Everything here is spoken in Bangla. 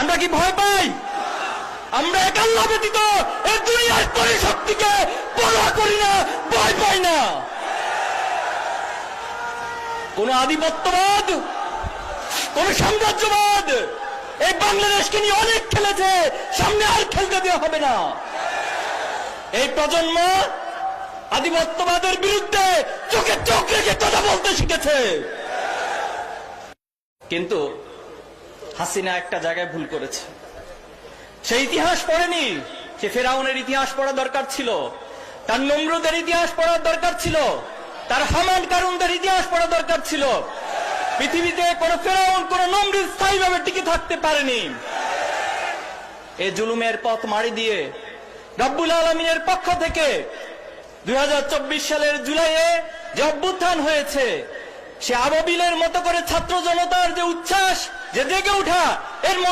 আমরা কি ভয় পাই? আমরা এক ব্যতীত এই দুনিয়ার কোন শক্তিকে পরোয়া করি না, ভয় পাই না। কোন আধিপত্যবাদ, কোন সাম্রাজ্যবাদ এই বাংলাদেশকে নিয়ে অনেক খেলেছে, সামনে আর খেলতে দেওয়া হবে না। এই প্রজন্ম আধিপত্যবাদের বিরুদ্ধে চোখে চোখ রেখে কথা বলতে শিখেছে। কিন্তু হাসিনা একটা জায়গায় ভুল করেছে। সে ইতিহাস পড়েনি সে ফেরাউনের ইতিহাস পড়া দরকার ছিল, তার নমরুদের ইতিহাস পড়ার দরকার ছিল, তার হামান কারুনদের ইতিহাস পড়া দরকার ছিল। পৃথিবীতে কোন ফেরাউন, কোন নমরুদ স্থায়ীভাবে টিকে থাকতে পারেনি। এ জুলুমের পথ মারি দিয়ে রব্বুল আলমিনের পক্ষ থেকে দুই হাজার চব্বিশ সালের জুলাইয়ে যে অভ্যুত্থান হয়েছে, সে আবাবিলের মতো করে ছাত্র জনতার যে উচ্ছ্বাস যে জেগে উঠা এর মধ্যে